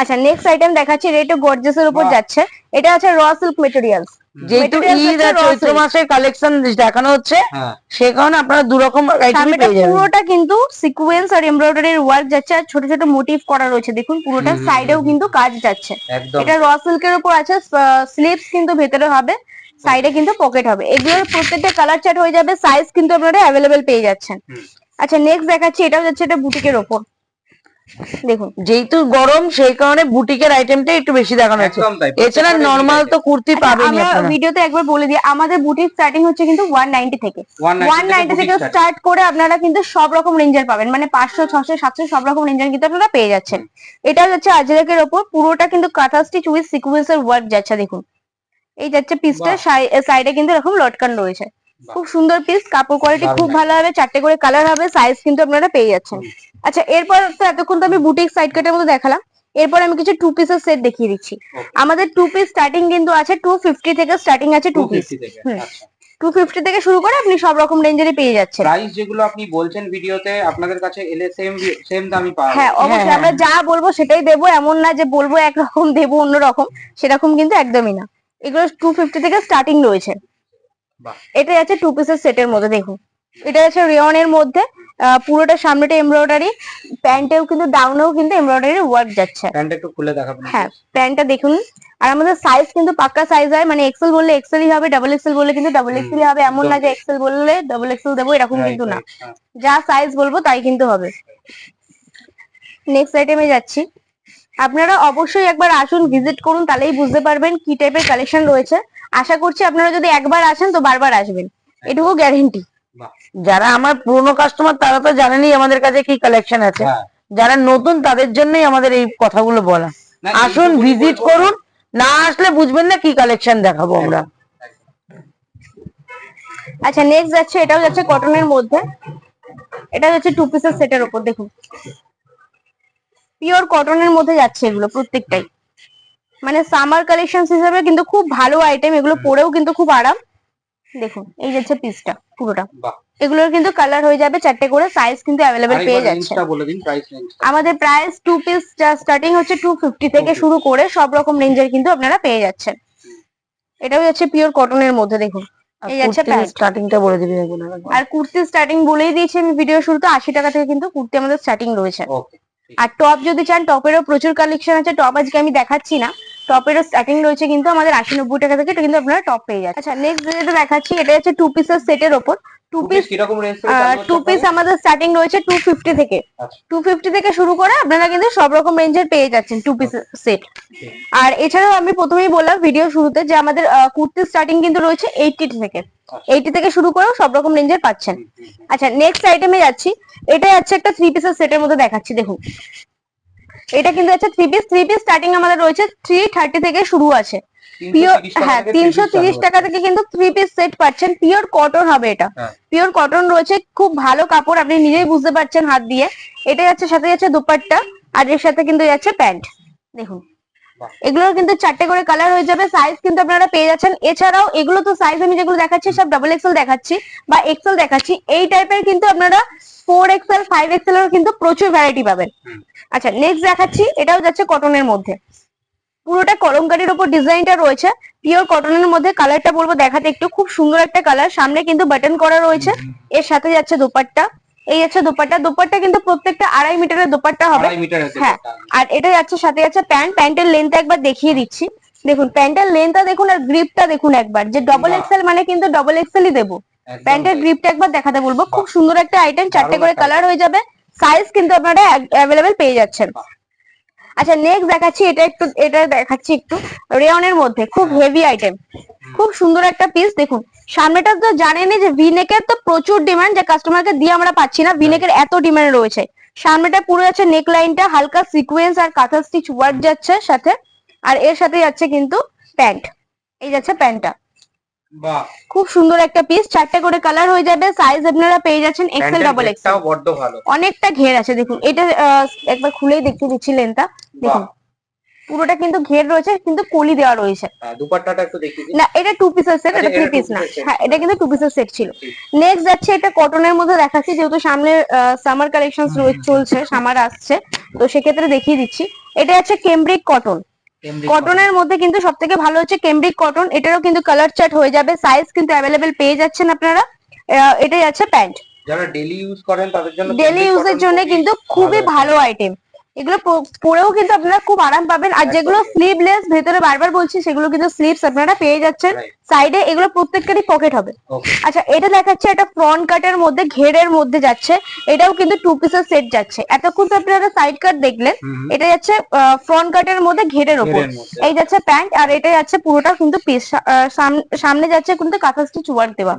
আচ্ছা নেক্সট আইটেম দেখাচ্ছি রেট গর্জেস এর উপর যাচ্ছে। এটা আছে র সিল্ক মেটেরিয়ালস যেহেতু ঈদ আর চৈত্র মাসের কালেকশন দেখানো হচ্ছে হ্যাঁ। সে কারণে আপনারা দু রকম আইটেমই সামনেটা পেয়ে যাবেন। পুরোটা কিন্তু সিকোয়েন্স আর এমব্রয়ডারির ওয়ার্ক যাচ্ছে আর ছোট ছোট মোটিভ করা রয়েছে। দেখুন পুরোটা সাইডেও কিন্তু কাজ যাচ্ছে। এটা র সিল্কের উপর আছে স্লিভস কিন্তু ভেতরে হবে। সাইডে কিন্তু পকেট হবে। এগুলোর প্রত্যেকটা কালার চার্ট হয়ে যাবে সাইজ কিন্তু আপনারা অ্যাভেলেবেল পেয়ে যাচ্ছেন। আচ্ছা নেক্সট দেখাচ্ছি এটাও যাচ্ছে এটা বুটিকের ওপর। দেখুন। যেহেতু গরম সেই কারণে বুটিকের আইটেমটা একটু বেশি দেখানো হচ্ছে। এছাড়া নর্মাল তো কুর্তি আচ্ছা, পাবেনই আমরা ভিডিওতে একবার বলে দিই আমাদের বুটিক স্টার্টিং হচ্ছে কিন্তু ওয়ান নাইনটি থেকে। 190 ওয়ান নাইনটি থেকে start। স্টার্ট করে আপনারা কিন্তু সব রকম রেঞ্জের পাবেন। মানে পাঁচশো ছশো সাতশো সব রকম রেঞ্জের কিন্তু আপনারা পেয়ে যাচ্ছেন। এটা হচ্ছে আজরাকের ওপর পুরোটা কিন্তু কাঁথা স্টিচ উইথ সিকুয়েন্সের ওয়ার্ক যাচ্ছে দেখুন। এই যাচ্ছে পিসটা। সাইডে কিন্তু এরকম লটকান রয়েছে। খুব সুন্দর পিস কাপড় কোয়ালিটি খুব ভালো হবে চারটে করে কালার হবে সাইজ কিন্তু আপনারা পেয়ে যাচ্ছেন। আচ্ছা এরপর তো এতক্ষণ তো আমি বুটিক সাইড কাটের মধ্যে দেখালাম। এরপর আমি কিছু টু পিসের সেট দেখিয়ে দিচ্ছি। আমাদের টু পিস স্টার্টিং কিন্তু আছে টু ফিফটি থেকে স্টার্টিং আছে টু পিস 250 থেকে হুম। টু ফিফটি থেকে শুরু করে আপনি সব রকম রেঞ্জেরই পেয়ে যাচ্ছেন। প্রাইস যেগুলো আপনি বলছেন ভিডিওতে আপনাদের কাছে এলে সেম সেম দামই পাওয়া হ্যাঁ অবশ্যই হ্যাঁ, আমরা যা বলব সেটাই দেবো এমন না যে বলব একরকম দেবো অন্যরকম সেরকম কিন্তু একদমই না। এগুলো টু ফিফটি থেকে স্টার্টিং রয়েছে। এটা আছে টু পিসের সেটের মধ্যে দেখুন। এটা আছে রেয়নের মধ্যে পুরোটা সামনেটা এমব্রয়ডারি প্যান্টেও কিন্তু ডাউনেও কিন্তু এমব্রয়ডারি ওয়ার্ক যাচ্ছে। প্যান্ট একটু খুলে দেখাবেন। হ্যাঁ প্যান্টটা দেখুন। আর আমাদের সাইজ কিন্তু পাক্কা সাইজ হয় মানে এক্সেল বললে এক্সেলই হবে ডাবল এক্সেল বললে কিন্তু ডাবল এক্সেলই হবে। এমন না যে। এক্সেল বললে ডাবল এক্সেল দেবো এরকম কিন্তু না। হ্যাঁ। যা সাইজ বলব তাই কিন্তু হবে। নেক্সট আইটেমে যাচ্ছি। আপনারা অবশ্যই একবার আসুন ভিজিট করুন তাহলেই বুঝতে পারবেন কি টাইপের কালেকশন রয়েছে। আশা করছি আপনারা যদি একবার আসেন তো বারবার আসবেন। এটুকু গ্যারেন্টি যারা আমার পুরনো কাস্টমার তারা তো জানেনই আমাদের কাছে কি কালেকশন আছে। হ্যাঁ। যারা নতুন তাদের জন্যই আমাদের এই কথাগুলো বলা। আসুন ভিজিট করুন। না আসলে বুঝবেন না কি কালেকশন দেখাবো আমরা। আচ্ছা নেক্সট যাচ্ছে এটাও যাচ্ছে কটনের মধ্যে। এটা যাচ্ছে টু পিসের সেটের উপর দেখুন। পিওর কটনের মধ্যে যাচ্ছে এগুলো প্রত্যেকটাই। মানে সামার কালেকশন হিসেবে কিন্তু খুব ভালো আইটেম এগুলো পরেও কিন্তু খুব আরাম। দেখুন এই যাচ্ছে পিসটা পুরোটা। এগুলোর কিন্তু কালার হয়ে যাবে চারটে করে সাইজ কিন্তু অ্যাভেলেবেল পেয়ে যাচ্ছে। আমাদের প্রাইস টু পিস স্টার্টিং হচ্ছে টু ফিফটি থেকে শুরু করে সব রকম রেঞ্জের কিন্তু আপনারা পেয়ে যাচ্ছেন। এটাও যাচ্ছে পিওর কটনের মধ্যে দেখুন। এই যাচ্ছে। স্টার্টিংটা বলে দিবি আর কুর্তি স্টার্টিং বলেই দিয়েছি আমি ভিডিও শুরুতে আশি টাকা থেকে কিন্তু কুর্তি আমাদের স্টার্টিং রয়েছে। ওকে আর টপ যদি চান টপেরও প্রচুর কালেকশন আছে। টপ আজকে আমি দেখাচ্ছি না। টপেরও স্টার্টিং রয়েছে কিন্তু আমাদের আশি নব্বই টাকা থেকে এটা কিন্তু আপনারা টপ পেয়ে যাচ্ছেন। আচ্ছা নেক্সট যেটা দেখাচ্ছি এটা হচ্ছে টু পিসের সেটের ওপর। টু পিস টু পিস আমাদের স্টার্টিং রয়েছে টু ফিফটি থেকে। আচ্ছা। টু ফিফটি থেকে শুরু করে আপনারা কিন্তু সব রকম রেঞ্জের পেয়ে যাচ্ছেন টু পিস সেট আর এছাড়াও আমি প্রথমেই বললাম ভিডিও শুরুতে যে আমাদের কুর্তি স্টার্টিং কিন্তু রয়েছে এইটি থেকে। এইটি থেকে শুরু করেও সব রকম রেঞ্জের পাচ্ছেন। আচ্ছা নেক্সট আইটেমে যাচ্ছি। এটা যাচ্ছে একটা থ্রি পিসের সেটের মধ্যে দেখাচ্ছি দেখুন। এটা কিন্তু আছে three piece three piece starting আমাদের রয়েছে থ্রি থার্টি থেকে শুরু আছে। পিওর হ্যাঁ তিনশো তিরিশ টাকা থেকে কিন্তু থ্রি পিস সেট পাচ্ছেন। পিওর কটন হবে এটা। হ্যাঁ। পিওর কটন রয়েছে খুব ভালো কাপড় আপনি নিজেই বুঝতে পারছেন হাত দিয়ে। এটা যাচ্ছে সাথে যাচ্ছে দুপাট্টা আর এর সাথে কিন্তু যাচ্ছে প্যান্ট। দেখুন। এগুলোর কিন্তু চারটে করে কালার হয়ে যাবে সাইজ কিন্তু আপনারা পেয়ে যাচ্ছেন। এছাড়াও এগুলো তো সাইজ আমি যেগুলো দেখাচ্ছি সব ডাবল এক্সেল দেখাচ্ছি বা এক্সেল দেখাচ্ছি, এই টাইপের কিন্তু আপনারা ফোর এক্সেল ফাইভ এক্সেল এর কিন্তু প্রচুর ভ্যারাইটি পাবেন। আচ্ছা নেক্সট দেখাচ্ছি, এটাও যাচ্ছে কটনের মধ্যে। পুরোটা কলমকারির উপর ডিজাইনটা রয়েছে। পিওর কটনের মধ্যে কালারটা বলব দেখাতে একটু, খুব সুন্দর একটা কালার সামনে কিন্তু বাটন করা রয়েছে। এর সাথে যাচ্ছে দোপাট্টা। এই আছে দুপাট্টা। দোপাট্টা কিন্তু প্রত্যেকটা আড়াই মিটারের দোপাট্টা হবে। হ্যাঁ আর এটা যাচ্ছে সাথে যাচ্ছে প্যান্ট। প্যান্টের লেন্থ একবার দেখিয়ে দিচ্ছি। দেখুন প্যান্টের লেন্থটা দেখুন আর গ্রিপটা দেখুন একবার। যে ডবল। এক্সেল মানে কিন্তু ডবল এক্সেলই দেবো। প্যান্টের গ্রিপটা একবার দেখাতে বলব। খুব সুন্দর একটা আইটেম চারটে করে কালার হয়ে যাবে। সাইজ কিন্তু আপনারা অ্যাভেলেবেল পেয়ে যাচ্ছেন। আচ্ছা নেক্সট দেখাচ্ছি, এটা একটু, এটা দেখাচ্ছি একটু রেয়নের মধ্যে, খুব হেভি আইটেম খুব সুন্দর একটা পিস দেখুন। সামনেটা তো জানেনই যে ভিনেকের তো প্রচুর ডিমান্ড যে কাস্টমারকে দিয়ে আমরা পাচ্ছি না ভিনেকের এত ডিমান্ড রয়েছে। সামনেটা পুরো যাচ্ছে নেক লাইনটা হালকা সিকোয়েন্স আর কাঁথা স্টিচ ওয়ার্ক যাচ্ছে সাথে, আর এর সাথে যাচ্ছে কিন্তু প্যান্ট এই যাচ্ছে প্যান্টটা খুব সুন্দর একটা পিস চারটে করে কালার হয়ে যাবে সাইজ আপনারা পেয়ে যাচ্ছেন এক্সেল ডাবল এক্সেল বড্ড ভালো। অনেকটা ঘের আছে দেখুন এটা একবার খুলেই দেখিয়ে দিচ্ছি লেনটা দেখুন পুরোটা কিন্তু ঘের রয়েছে কিন্তু কলি দেওয়া রয়েছে। দুপাট্টাটা একটু দেখিয়ে না এটা টু পিসের সেট আচ্ছা, এটা থ্রি পিস না। হ্যাঁ এটা কিন্তু টু পিসের সেট ছিল। নেক্সট যাচ্ছে এটা কটনের মধ্যে দেখাচ্ছি যেহেতু সামনে সামার কালেকশন চলছে সামার আসছে তো সেক্ষেত্রে দেখিয়ে দিচ্ছি। এটা হচ্ছে কেমব্রিক কটন কটনের মধ্যে কিন্তু সব থেকে ভালো হচ্ছে কেমব্রিক কটন এটারও কিন্তু কালার চার্ট হয়ে যাবে সাইজ কিন্তু অ্যাভেলেবেল পেয়ে যাচ্ছেন আপনারা। আহ, এটাই আছে প্যান্ট যারা ডেলি ইউজ করেন তাদের জন্য ডেলি ইউজের জন্য কিন্তু খুবই ভালো। আইটেম এগুলো পরেও কিন্তু আপনারা খুব আরাম পাবেন। আর যেগুলো স্লিভলেস ভেতরে বারবার বলছি সেগুলো কিন্তু স্লিভস আপনারা পেয়ে যাচ্ছেন. সাইডে এগুলো প্রত্যেকটারই পকেট হবে। আচ্ছা এটা দেখাচ্ছে একটা ফ্রন্ট কাটের মধ্যে ঘেরের মধ্যে যাচ্ছে। এটাও কিন্তু টু পিসের সেট যাচ্ছে। এতক্ষণ তো আপনারা সাইড কাট দেখলেন। এটা যাচ্ছে ফ্রন্ট কাটের মধ্যে ঘেরের ওপর। এই যাচ্ছে প্যান্ট আর এটা যাচ্ছে পুরোটা কিন্তু পিস সামনে যাচ্ছে কিন্তু কাঁথা স্টিচ ওয়ার্ক দেওয়া।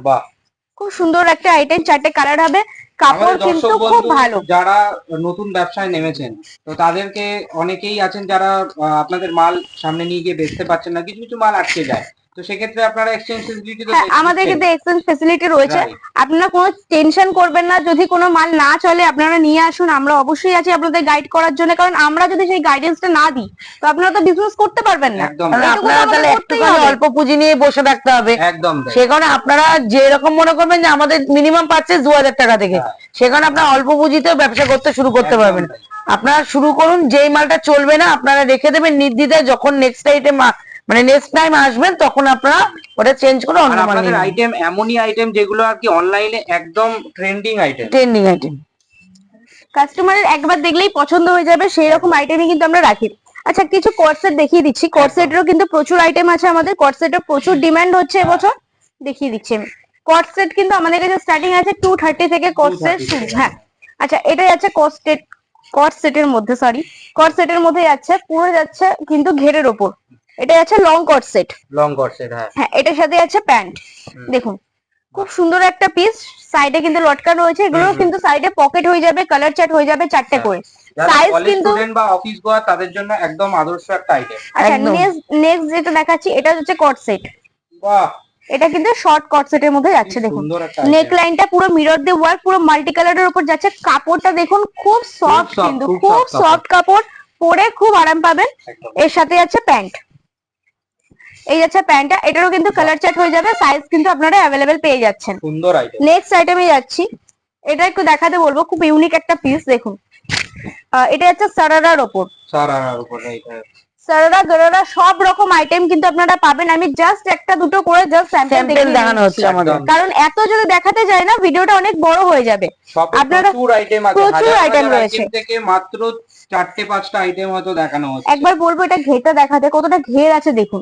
খুব সুন্দর একটা আইটেম চারটে কালার হবে। কাপড় কিন্তু খুব ভালো। যারা নতুন ব্যবসায় নেমেছেন তো তাদেরকে অনেকেই আছেন যারা আহ, আপনাদের মাল সামনে নিয়ে গিয়ে বেচতে পারছেন না কিছু কিছু মাল আটকে যায়। তো সেক্ষেত্রে আপনারা এক্সচেঞ্জ ফেসিলিটি তো হ্যাঁ আমাদের কিন্তু এক্সচেঞ্জ ফেসিলিটি রয়েছে Right. আপনারা কোনো টেনশন করবেন না যদি কোনো মাল না চলে আপনারা নিয়ে আসুন আমরা অবশ্যই আছি আপনাদের গাইড করার জন্য কারণ আমরা যদি সেই গাইডেন্সটা না দিই তো আপনারা তো বিজনেস করতে পারবেন না একদম আপনারা তাহলে করতেই একটুখানি হবে। অল্প পুঁজি নিয়ে বসে থাকতে হবে একদম তাই। সে কারণে আপনারা যেরকম মনে করবেন যে আমাদের মিনিমাম পাচ্ছে দু হাজার টাকা থেকে। সেখানে আপনারা অল্প পুঁজিতেও ব্যবসা করতে শুরু করতে পারবেন আপনারা শুরু করুন যেই মালটা চলবে না আপনারা রেখে দেবেন নির্দ্বিধায় যখন নেক্সট টাইমে মানে নেক্সট টাইম আসবেন তখন আপনারা ওটা চেঞ্জ করে অন্য আপনাদের আইটেম এমনই আইটেম যেগুলো আর কি অনলাইনে একদম ট্রেন্ডিং আইটেম ট্রেন্ডিং আইটেম কাস্টমারের একবার দেখলেই পছন্দ হয়ে যাবে সেই রকম আইটেমই কিন্তু আমরা রাখি। আচ্ছা কিছু কটসেট দেখিয়ে দিচ্ছি। কটসেটেরও কিন্তু প্রচুর আইটেম আছে আমাদের। কটসেটের প্রচুর ডিমান্ড হচ্ছে এবছর। দেখিয়ে দিচ্ছি আমি। কটসেট কিন্তু আমাদের কাছে স্টার্টিং আছে টু থার্টি থেকে কটসেট 230 থেকে। হ্যাঁ। আচ্ছা এটা যাচ্ছে কটসেট কট সেটের মধ্যে সরি কট সেটের মধ্যে যাচ্ছে পুরো যাচ্ছে কিন্তু ঘেরের ওপর। এটা যাচ্ছে long coat set long coat set হ্যাঁ। হ্যাঁ এটার সাথে আছে প্যান্ট। দেখুন খুব সুন্দর একটা পিস সাইডে কিন্তু লটকানো রয়েছে এগুলো। কিন্তু সাইডে পকেট হয়ে যাবে কালার চার্ট হয়ে যাবে চারটে হ্যাঁ। করে। সাইজ কিন্তু- স্টুডেন্ট বা অফিস গোয়ার তাদের জন্য একদম আদর্শ একটা আইটেম আচ্ছা নেক্সট যেটা দেখাচ্ছি এটা হচ্ছে কট সেট বাহ। এটা কিন্তু শর্ট কট সেটের মধ্যে যাচ্ছে দেখুন। নেক লাইনটা পুরো মিরর দিয়ে ওয়ার্ক পুরো মাল্টি কালারের উপর যাচ্ছে। কাপড়টা দেখুন খুব সফট কিন্তু খুব। সফট কাপড়। পরে খুব আরাম পাবেন। এর সাথে আছে প্যান্ট। এই যাচ্ছে প্যান্টটা এটারও কিন্তু কালার চার্ট হয়ে যাবে সাইজ কিন্তু আপনারা অ্যাভেলেবেল পেয়ে যাচ্ছেন। সুন্দর আইটেম নেক্সট আইটেমে যাচ্ছি। এটা একটু দেখাতে বলব খুব ইউনিক একটা পিস দেখুন। আহ, এটা হচ্ছে সারারার ওপর। সারার উপর এইটা সারারা গরারা সব রকম আইটেম কিন্তু আপনারা পাবেন। আমি জাস্ট একটা দুটো করে জাস্ট স্যাম্পল দেখানো হচ্ছে আমাদের। কারণ এত যদি দেখাতে যায় না ভিডিওটা অনেক বড় হয়ে যাবে। আপনারা- প্রচুর আইটেম আছে প্রচুর হাজার রয়েছে। থেকে মাত্র চারটে পাঁচটা আইটেম হয়তো দেখানো হচ্ছে। একবার বলব এটা ঘেরটা দেখাতে কতটা ঘের আছে দেখুন।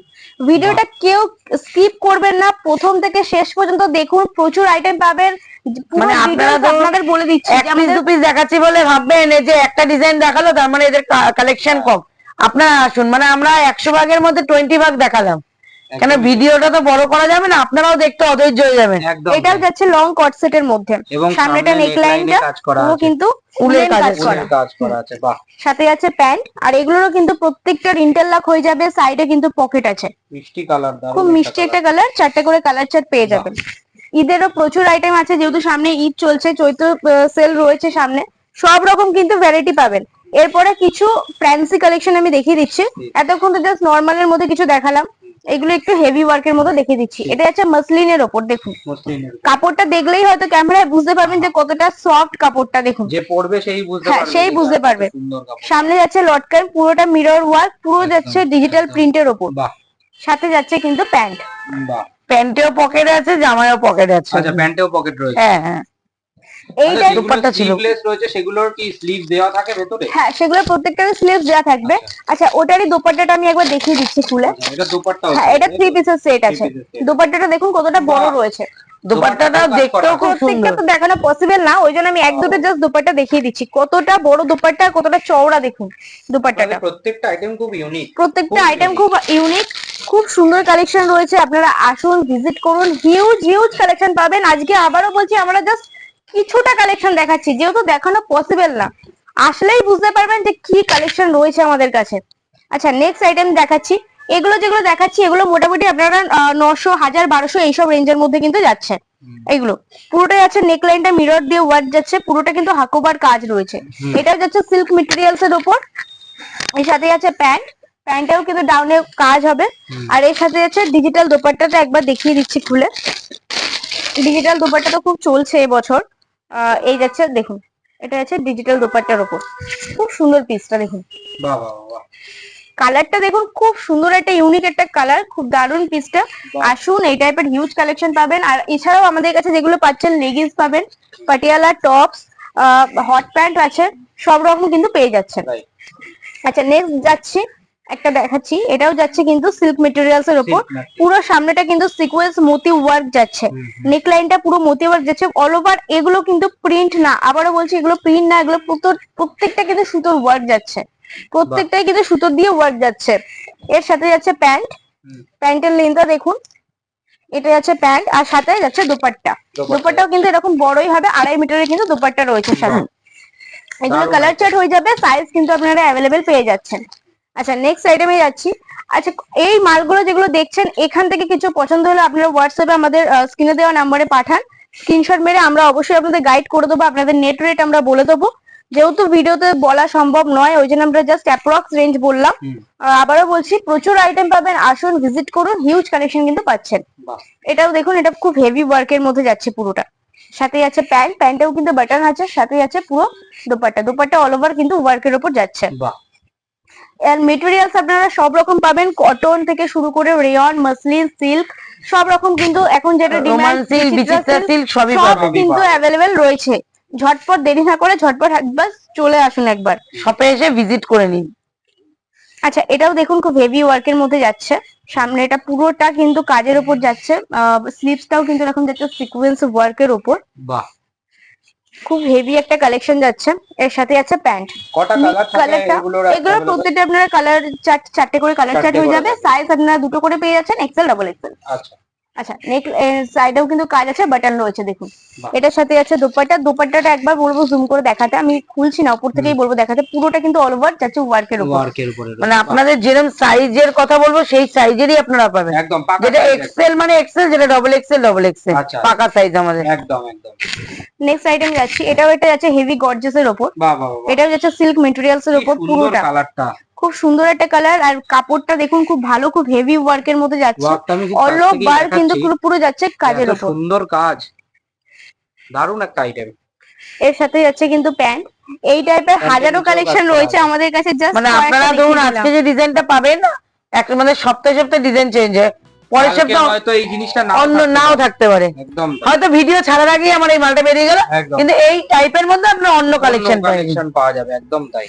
ভিডিওটা কেউ স্কিপ করবেন না প্রথম থেকে শেষ পর্যন্ত দেখুন প্রচুর আইটেম পাবেন মানে আপনারা আপনাদের বলে দিচ্ছি এক যে পিস দু পিস দেখাচ্ছি বলে ভাববেন এই যে একটা ডিজাইন দেখাল তার মানে এদের কালেকশন কম। আপনারা আসুন মানে আমরা একশো ভাগের মধ্যে টোয়েন্টি ভাগ দেখালাম। কেন ভিডিওটা তো বড় করা যাবে না আপনারাও দেখতে অধৈর্য হয়ে যাবেন। এটাও যাচ্ছে লং কট সেটের মধ্যে। সামনেটা সামনে নেকলাইনটা পুরো কিন্তু উলের কাজ করা আছে। বাহ। সাথে আছে প্যান্ট আর এগুলোরও কিন্তু প্রত্যেকটার ইন্টারলক হয়ে যাবে সাইডে কিন্তু পকেট আছে। মিষ্টি কালার খুব মিষ্টি একটা কালার চারটে করে কালার চার্ট পেয়ে যাবেন। ঈদেরও প্রচুর আইটেম আছে যেহেতু সামনে ঈদ চলছে চৈত্র সেল রয়েছে সামনে সব রকম কিন্তু ভ্যারাইটি পাবেন। এরপরে কিছু ফ্যান্সি কালেকশন আমি দেখিয়ে দিচ্ছি। এতক্ষণ তো জাস্ট নর্মালের মধ্যে কিছু দেখালাম। এগুলো একটু হেভি ওয়ার্কের মতো দেখিয়ে দিচ্ছি। এটা হচ্ছে মাসলিনের ওপর দেখুন। কাপড়টা দেখলেই হয়তো ক্যামেরায় বুঝতে পারবেন যে কতটা সফট কাপড়টা দেখুন। যে পড়বে সেই বুঝতে হ্যাঁ, পারবে সেই বুঝতে পারবে। সামনে যাচ্ছে লটকান পুরোটা মিরর ওয়ার্ক পুরো যাচ্ছে ডিজিটাল। প্রিন্টের ওপর। বাহ। সাথে যাচ্ছে কিন্তু প্যান্ট। বাহ। প্যান্টেও পকেট আছে জামায়ও পকেট আছে। আচ্ছা প্যান্টেও পকেট রয়েছে। হ্যাঁ হ্যাঁ। এই আচ্ছা, দুপাট্টা ছিল। sleeveless রয়েছে সেগুলোর কি স্লিভ দেওয়া থাকে ভেতরে? হ্যাঁ স্লিভ দেওয়া থাকবে। আচ্ছা। ওটারই দোপাট্টাটা আমি একবার দেখিয়ে দিচ্ছি খুলে। আচ্ছা, এটা দুপাট্টা হ্যাঁ এটা থ্রি পিসের সেট আছে। দোপাট্টাটা দেখুন কতটা বড় রয়েছে। দুপাট্টাটা দেখতেও খুব সুন্দর। তো দেখানো পসিবল না। ওই জন্য আমি এক দুটো জাস্ট দোপাট্টা দেখিয়ে দিচ্ছি। কতটা বড় দোপাট্টা কতটা চওড়া দেখুন দোপাট্টাটা। প্রত্যেকটা আইটেম খুব ইউনিক প্রত্যেকটা আইটেম খুব ইউনিক খুব সুন্দর কালেকশন রয়েছে। আপনারা আসুন ভিজিট করুন। হিউজ হিউজ কালেকশন পাবেন। আজকে আবারও বলছি আমরা জাস্ট কিছুটা কালেকশন দেখাচ্ছি যেহেতু দেখানো পসিবল না। আসলেই বুঝতে পারবেন যে কি কালেকশন রয়েছে আমাদের কাছে। আচ্ছা নেক্সট আইটেম দেখাচ্ছি। এগুলো যেগুলো দেখাচ্ছি এগুলো মোটামুটি আপনারা নশো হাজার বারোশো এইসব রেঞ্জের মধ্যে কিন্তু যাচ্ছে। এইগুলো পুরোটাই আছে নেকলাইনটা মিরর দিয়ে ওয়ার্ক যাচ্ছে পুরোটা কিন্তু হাকোবার কাজ রয়েছে। এটাও যাচ্ছে সিল্ক মেটেরিয়ালস এর উপর। এর সাথে আছে প্যান্ট। প্যান্টটাও কিন্তু ডাউনে কাজ হবে। আর এর সাথে আছে ডিজিটাল দোপাট্টাটা একবার দেখিয়ে দিচ্ছি খুলে। ডিজিটাল দোপাট্টা তো খুব চলছে এবছর। এই যাচ্ছে দেখুন এটা আছে ডিজিটাল দোপাট্টার উপর। খুব সুন্দর পিসটা দেখুন। কালারটা দেখুন খুব সুন্দর একটা ইউনিক একটা কালার খুব দারুণ পিসটা আসুন এই টাইপের হিউজ কালেকশন পাবেন। আর এছাড়াও আমাদের কাছে যেগুলো পাচ্ছেন লেগিংস পাবেন পাটিয়ালা টপস হট প্যান্ট আছে সব রকম কিন্তু পেয়ে যাচ্ছেন। আচ্ছা নেক্সট যাচ্ছি। একটা দেখাচ্ছি এটাও যাচ্ছে কিন্তু সিল্ক মেটেরিয়ালস এর উপর। পুরো সামনেটা কিন্তু সিকোয়েন্স মতি ওয়ার্ক যাচ্ছে। নেক হুম। নেকলাইনটা পুরো মতি ওয়ার্ক যাচ্ছে। অল ওভার এগুলো কিন্তু প্রিন্ট না। আবারও বলছি এগুলো প্রিন্ট না এগুলো প্রত্যেকটা কিন্তু সুতোর ওয়ার্ক যাচ্ছে। প্রত্যেকটাই কিন্তু সুতোর দিয়ে ওয়ার্ক যাচ্ছে। এর সাথে যাচ্ছে প্যান্ট। প্যান্টের লেন্থটা দেখুন। এটা যাচ্ছে প্যান্ট আর সাথে যাচ্ছে দোপাট্টা। দোপাট্টাও কিন্তু এরকম বড়ই হবে আড়াই মিটারের কিন্তু দোপাট্টা রয়েছে সাথে। এগুলো কালার চার্ট হয়ে যাবে সাইজ কিন্তু আপনারা অ্যাভেলেবেল পেয়ে যাচ্ছেন। আচ্ছা নেক্সট আইটেমে যাচ্ছি। আচ্ছা এই মালগুলো যেগুলো দেখছেন এখান থেকে কিছু পছন্দ হলে আপনারা হোয়াটসঅ্যাপে আমাদের স্ক্রিনে দেওয়া নাম্বারে পাঠান। স্ক্রিনশট মেরে আমরা অবশ্যই আপনাদের গাইড করে দেবো আপনাদের নেট রেট আমরা বলে দেবো। যেহেতু ভিডিওতে বলা সম্ভব নয় ওই জন্য আমরা জাস্ট অ্যাপ্রক্স রেঞ্জ বললাম। আবারও বলছি প্রচুর আইটেম পাবেন আসুন ভিজিট করুন হিউজ কালেকশন কিন্তু পাচ্ছেন। এটাও দেখুন এটা খুব হেভি ওয়ার্কের মধ্যে যাচ্ছে পুরোটা। সাথে আছে প্যান্ট প্যান্টেও কিন্তু বাটন আছে সাথে আছে পুরো দোপাট্টা। দোপাট্টা অল ওভার কিন্তু ওয়ার্কের উপর যাচ্ছে। বাহ। এর মেটেরিয়ালস আপনারা সব রকম পাবেন। কটন থেকে শুরু করে রেয়ন মাসলিন সিল্ক সব রকম কিন্তু এখন যেটা ডিমান্ড সিল্ক বিচিত্রা সিল্ক সবই সব পাবেন। কিন্তু। অ্যাভেলেবেল রয়েছে। ঝটপট দেরি না করে ঝটপট একবার চলে আসুন একবার। শপে এসে ভিজিট করে নিন। আচ্ছা এটাও দেখুন খুব হেভি ওয়ার্কের মধ্যে যাচ্ছে। সামনে এটা পুরোটা কিন্তু কাজের উপর যাচ্ছে। স্লিভসটাও কিন্তু এরকম যাচ্ছে সিকোয়েন্স ওয়ার্কের উপর। বাহ। খুব হেভি একটা কালেকশন যাচ্ছে। এর সাথে আছে প্যান্ট কটা কালার কালারটা এগুলো প্রত্যেকটা আপনারা কালার চারটে করে কালার চার্ট হয়ে যাবে। সাইজ আপনারা দুটো করে পেয়ে যাচ্ছেন এক্সেল ডাবল এক্সেল আচ্ছা। আচ্ছা নেক সাইডেও কিন্তু কাজ আছে বাটন রয়েছে দেখুন। এটার সাথে আছে দোপাট্টা দোপাট্টাটা একবার বলব জুম করে দেখাতে আমি খুলছি না উপর থেকেই বলব দেখাতে পুরোটা কিন্তু অল ওভার যাচ্ছে ওয়ার্কের উপর। ওয়ার্কের উপরে মানে আপনাদের যেরকম সাইজের কথা বলব সেই সাইজেরই আপনারা পাবেন। একদম পাকা যেটা এক্সেল মানে এক্সেল যেটা ডবল এক্সেল ডবল এক্সেল। পাকা সাইজ আমাদের। একদম একদম। নেক্সট আইটেম যাচ্ছি এটাও এটা যাচ্ছে হেভি গর্জেস এর উপর বাহ বাহ যাচ্ছে সিল্ক মেটেরিয়ালস এর উপর পুরোটা। কালারটা খুব সুন্দর একটা কালার আর কাপড়টা দেখুন খুব ভালো খুব হেভি ওয়ার্কের মধ্যে যাচ্ছে। অল ওভার কিন্তু পুরো পুরো যাচ্ছে কাজের উপর সুন্দর কাজ। দারুণ একটা আইটেম এর সাথে যাচ্ছে কিন্তু প্যান্ট। এই টাইপের হাজারো কালেকশন রয়েছে আমাদের কাছে জাস্ট মানে আপনারা ধরুন আজকে যে ডিজাইনটা পাবেন এক মানে সপ্তাহে সপ্তাহে ডিজাইন চেঞ্জ হয়। পরের সপ্তাহে হয়তো এই জিনিসটা নাও অন্য নাও থাকতে পারে। একদম। হয়তো ভিডিও ছাড়ার আগেই আমার এই মালটা বেরিয়ে গেল। কিন্তু এই টাইপের মধ্যে আপনার অন্য কালেকশন পাবেন। কালেকশন পাওয়া যাবে একদম তাই।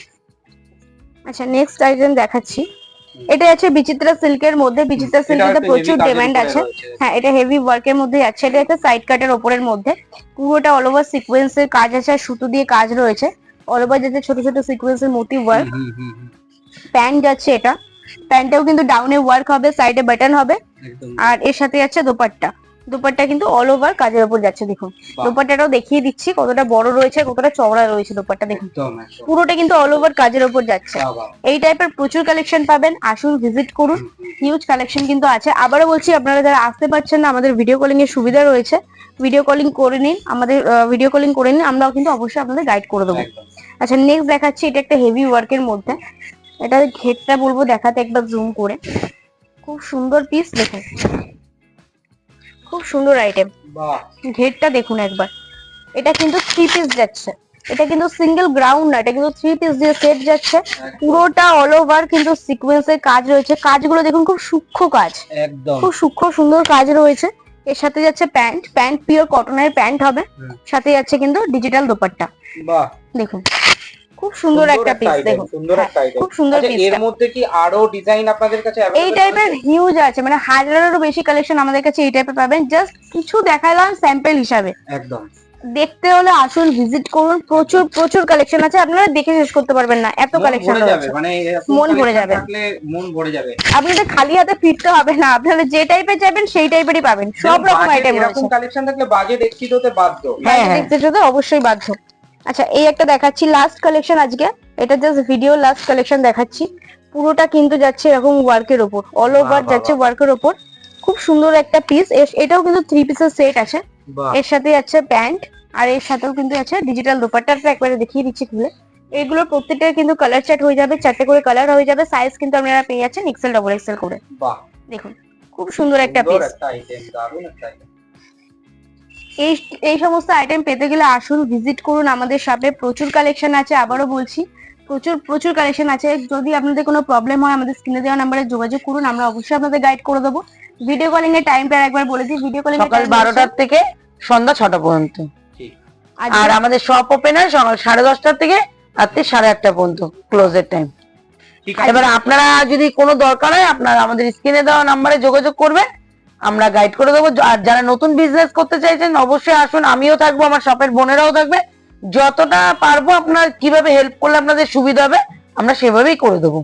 আচ্ছা নেক্সট আইটেম দেখাচ্ছি। এটা আছে বিচিত্রা সিল্কের মধ্যে বিচিত্রা সিল্কের প্রচুর ডিমান্ড আছে। হ্যাঁ এটা হেভি ওয়ার্কের মধ্যে যাচ্ছে এটা একটা সাইড কাটের ওপরের মধ্যে। পুরোটা অল ওভার সিকোয়েন্সের কাজ আছে আর সুতো দিয়ে কাজ রয়েছে। অল ওভার যাচ্ছে ছোট ছোট সিকোয়েন্সের মোটিভ ওয়ার্ক প্যান্ট যাচ্ছে এটা। প্যান্টেও কিন্তু ডাউনে ওয়ার্ক হবে সাইডে বাটন হবে। একদম। আর এর সাথে যাচ্ছে দোপাট্টা। দোপাট্টা কিন্তু অল ওভার কাজের উপর যাচ্ছে দেখুন। দোপাট্টাটাও দেখিয়ে দিচ্ছি কতটা বড় রয়েছে কতটা চওড়া রয়েছে দোপাট্টা দেখুন। পুরোটা কিন্তু অল ওভার কাজের উপর যাচ্ছে। এই টাইপের প্রচুর কালেকশন পাবেন আসুন ভিজিট করুন। হিউজ কালেকশন কিন্তু আছে। আবারও বলছি আপনারা যারা আসতে পারছেন না আমাদের ভিডিও কলিং এর সুবিধা রয়েছে। ভিডিও কলিং করে নিন আমাদের ভিডিও কলিং করে নিন আমরাও কিন্তু অবশ্যই আপনাদের গাইড করে দেবো। আচ্ছা নেক্সট দেখাচ্ছি এটা একটা হেভি ওয়ার্কের মধ্যে। এটা ঘেরটা বলব দেখাতে একবার জুম করে। খুব সুন্দর পিস দেখুন। খুব সুন্দর আইটেম ঘেরটা দেখুন একবার। এটা কিন্তু থ্রি পিস যাচ্ছে। এটা কিন্তু সিঙ্গেল গ্রাউন্ড না এটা কিন্তু থ্রি পিস দিয়ে সেট যাচ্ছে। পুরোটা অল ওভার কিন্তু সিকোয়েন্সের কাজ রয়েছে। কাজগুলো দেখুন খুব সূক্ষ্ম কাজ। খুব সূক্ষ্ম সুন্দর কাজ রয়েছে। এর সাথে যাচ্ছে প্যান্ট প্যান্ট পিওর কটনের প্যান্ট হবে। সাথে যাচ্ছে কিন্তু ডিজিটাল দোপাট্টা। দেখুন। খুব সুন্দর একটা পিস দেখুন। হ্যাঁ, খুব সুন্দর আচ্ছা এর মধ্যে কি আরও ডিজাইন আপনাদের কাছে এই টাইপের হিউজ আছে? মানে হাজারেরও বেশি কালেকশন আমাদের কাছে এই টাইপের পাবেন। জাস্ট কিছু দেখালাম স্যাম্পল হিসাবে। একদম। দেখতে হলে আসুন ভিজিট করুন। প্রচুর প্রচুর কালেকশন আছে আপনারা দেখে শেষ করতে পারবেন না। এত কালেকশন রয়েছে। মানে মন ভরে যাবে। মন ভরে যাবে। আপনাদের খালি হাতে ফিরতে হবে না। আপনারা যে টাইপের যাবেন সেই টাইপেরই পাবেন। সব রকম আইটেম এরকম রয়েছে। কালেকশন থাকলে বাজেট এক্সিড হতে বাধ্য। হ্যাঁ। দেখতে যেতে অবশ্যই বাধ্য। আচ্ছা এই একটা দেখাচ্ছি লাস্ট কালেকশন আজকে। এটা জাস্ট ভিডিও লাস্ট কালেকশন দেখাচ্ছি। পুরোটা কিন্তু যাচ্ছে এরকম ওয়ার্কের ওপর। অল ওভার যাচ্ছে। ওয়ার্কের ওপর। খুব সুন্দর একটা পিস এটাও কিন্তু থ্রি পিসের সেট আছে। এর সাথে আছে প্যান্ট আর এর সাথেও কিন্তু আছে ডিজিটাল দোপাট্টাটা একবারে দেখিয়ে দিচ্ছি খুলে। এগুলো প্রত্যেকটা কিন্তু কালার চার্ট হয়ে যাবে চারটে করে কালার হয়ে যাবে। সাইজ কিন্তু আপনারা পেয়ে যাচ্ছেন এক্সেল ডবল এক্সেল করে। বাহ। দেখুন খুব সুন্দর একটা পিস এই এই সমস্ত আইটেম পেতে গেলে আসুন ভিজিট করুন আমাদের শপে প্রচুর কালেকশন আছে আবারও বলছি। প্রচুর প্রচুর কালেকশন আছে। যদি আপনাদের কোনো প্রবলেম হয় আমাদের স্ক্রিনে দেওয়া নাম্বারে যোগাযোগ করুন আমরা অবশ্যই আপনাদের গাইড করে দেবো। ভিডিও কলিং এর টাইমটা একবার বলে দিই ভিডিও কলিং সকাল বারোটার থেকে সন্ধ্যা ছটা পর্যন্ত। ঠিক। আর আমাদের শপ ওপেন হয় সকাল সাড়ে দশটার থেকে রাত্রি সাড়ে আটটা পর্যন্ত ক্লোজের টাইম ঠিক আছে। এবার আপনারা যদি কোনো দরকার হয় আপনারা আমাদের স্ক্রিনে দেওয়া নাম্বারে যোগাযোগ করবেন। আমরা গাইড করে দেবো। আর যারা নতুন বিজনেস করতে চাইছেন, অবশ্যই আসুন। আমিও থাকব, আমার শপের বোনেরাও থাকবে। যতটা পারব আপনার কীভাবে হেল্প করলে আপনাদের সুবিধা হবে, আমরা সেভাবেই করে দেবো।